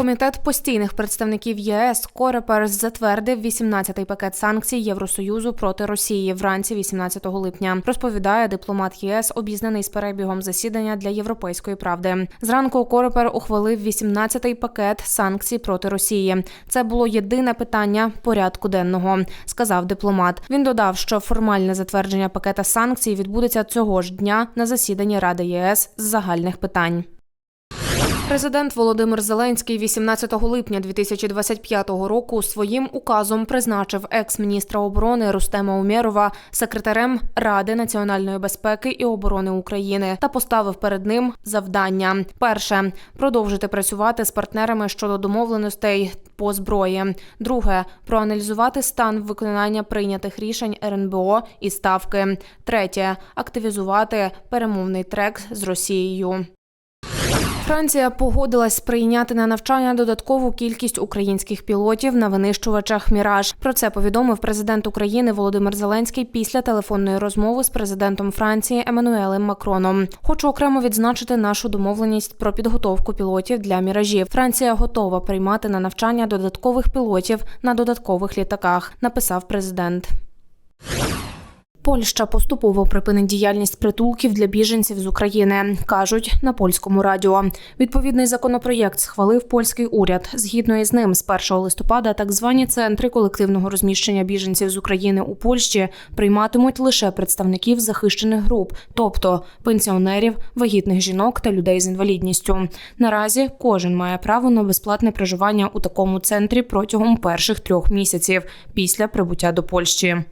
Комітет постійних представників ЄС Корепер затвердив 18-й пакет санкцій Євросоюзу проти Росії вранці 18 липня. Розповідає дипломат ЄС, обізнаний з перебігом засідання для європейської правди. Зранку Корепер ухвалив 18-й пакет санкцій проти Росії. Це було єдине питання порядку денного, сказав дипломат. Він додав, що формальне затвердження пакета санкцій відбудеться цього ж дня на засіданні Ради ЄС з загальних питань. Президент Володимир Зеленський 18 липня 2025 року своїм указом призначив екс-міністра оборони Рустема Умєрова секретарем Ради національної безпеки і оборони України та поставив перед ним завдання: перше продовжити працювати з партнерами щодо домовленостей по зброї. Друге проаналізувати стан виконання прийнятих рішень РНБО і ставки. Третє активізувати перемовний трек з Росією. Франція погодилась прийняти на навчання додаткову кількість українських пілотів на винищувачах Міраж. Про це повідомив президент України Володимир Зеленський після телефонної розмови з президентом Франції Еммануелем Макроном. Хочу окремо відзначити нашу домовленість про підготовку пілотів для міражів. Франція готова приймати на навчання додаткових пілотів на додаткових літаках. Написав президент. Польща поступово припинить діяльність притулків для біженців з України, кажуть на польському радіо. Відповідний законопроєкт схвалив польський уряд. Згідно із ним, з 1 листопада так звані центри колективного розміщення біженців з України у Польщі прийматимуть лише представників захищених груп, тобто пенсіонерів, вагітних жінок та людей з інвалідністю. Наразі кожен має право на безплатне проживання у такому центрі протягом перших трьох місяців після прибуття до Польщі.